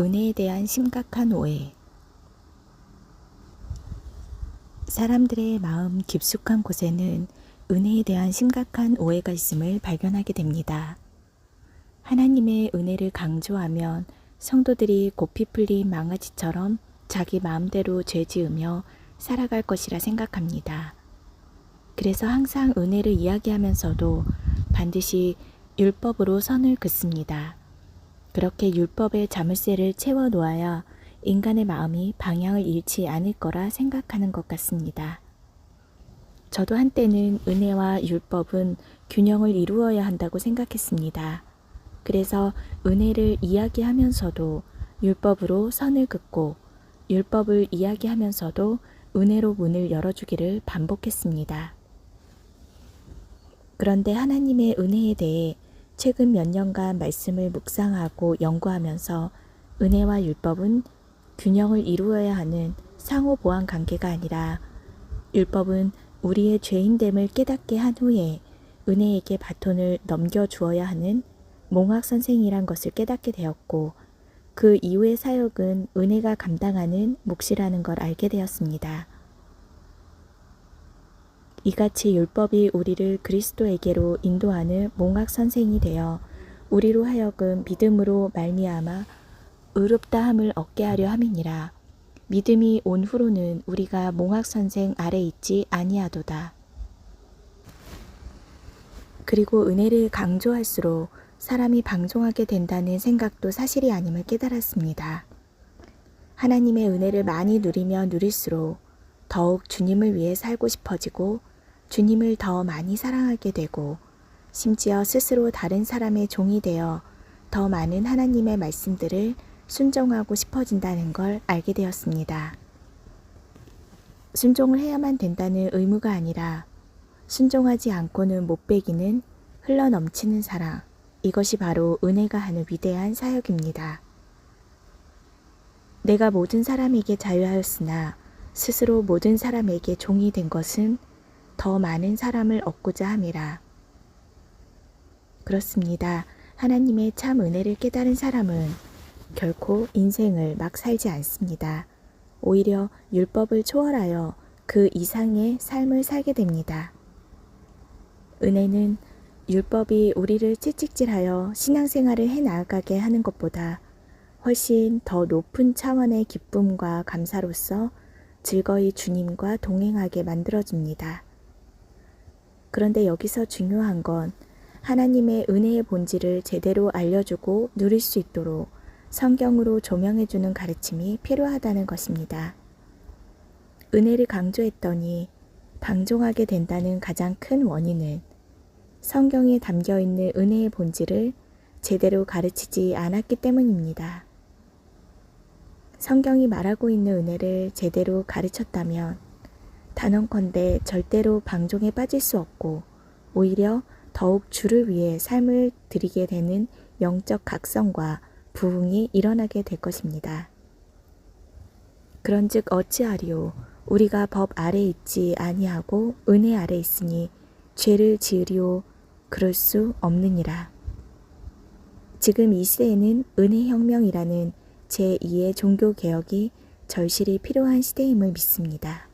은혜에 대한 심각한 오해. 사람들의 마음 깊숙한 곳에는 은혜에 대한 심각한 오해가 있음을 발견하게 됩니다. 하나님의 은혜를 강조하면 성도들이 고삐 풀린 망아지처럼 자기 마음대로 죄 지으며 살아갈 것이라 생각합니다. 그래서 항상 은혜를 이야기하면서도 반드시 율법으로 선을 긋습니다. 그렇게 율법의 자물쇠를 채워 놓아야 인간의 마음이 방향을 잃지 않을 거라 생각하는 것 같습니다. 저도 한때는 은혜와 율법은 균형을 이루어야 한다고 생각했습니다. 그래서 은혜를 이야기하면서도 율법으로 선을 긋고 율법을 이야기하면서도 은혜로 문을 열어주기를 반복했습니다. 그런데 하나님의 은혜에 대해 최근 몇 년간 말씀을 묵상하고 연구하면서 은혜와 율법은 균형을 이루어야 하는 상호 보완 관계가 아니라 율법은 우리의 죄인됨을 깨닫게 한 후에 은혜에게 바톤을 넘겨 주어야 하는 몽학 선생이란 것을 깨닫게 되었고 그 이후의 사역은 은혜가 감당하는 몫이라는 걸 알게 되었습니다. 이같이 율법이 우리를 그리스도에게로 인도하는 몽학 선생이 되어 우리로 하여금 믿음으로 말미암아 의롭다함을 얻게 하려 함이니라. 믿음이 온 후로는 우리가 몽학 선생 아래 있지 아니하도다. 그리고 은혜를 강조할수록 사람이 방종하게 된다는 생각도 사실이 아님을 깨달았습니다. 하나님의 은혜를 많이 누리면 누릴수록 더욱 주님을 위해 살고 싶어지고 주님을 더 많이 사랑하게 되고 심지어 스스로 다른 사람의 종이 되어 더 많은 하나님의 말씀들을 순종하고 싶어진다는 걸 알게 되었습니다. 순종을 해야만 된다는 의무가 아니라 순종하지 않고는 못 배기는 흘러 넘치는 사랑. 이것이 바로 은혜가 하는 위대한 사역입니다. 내가 모든 사람에게 자유하였으나 스스로 모든 사람에게 종이 된 것은 더 많은 사람을 얻고자 함이라. 그렇습니다. 하나님의 참 은혜를 깨달은 사람은 결코 인생을 막 살지 않습니다. 오히려 율법을 초월하여 그 이상의 삶을 살게 됩니다. 은혜는 율법이 우리를 찌찍질하여 신앙생활을 해 나아가게 하는 것보다 훨씬 더 높은 차원의 기쁨과 감사로서 즐거이 주님과 동행하게 만들어줍니다. 그런데 여기서 중요한 건 하나님의 은혜의 본질을 제대로 알려주고 누릴 수 있도록 성경으로 조명해주는 가르침이 필요하다는 것입니다. 은혜를 강조했더니 방종하게 된다는 가장 큰 원인은 성경에 담겨 있는 은혜의 본질을 제대로 가르치지 않았기 때문입니다. 성경이 말하고 있는 은혜를 제대로 가르쳤다면 단언컨대 절대로 방종에 빠질 수 없고 오히려 더욱 주를 위해 삶을 드리게 되는 영적 각성과 부흥이 일어나게 될 것입니다. 그런즉 어찌하리요 우리가 법 아래 있지 아니하고 은혜 아래 있으니 죄를 지으리오 그럴 수 없느니라. 지금 이 시대에는 은혜 혁명이라는 제2의 종교 개혁이 절실히 필요한 시대임을 믿습니다.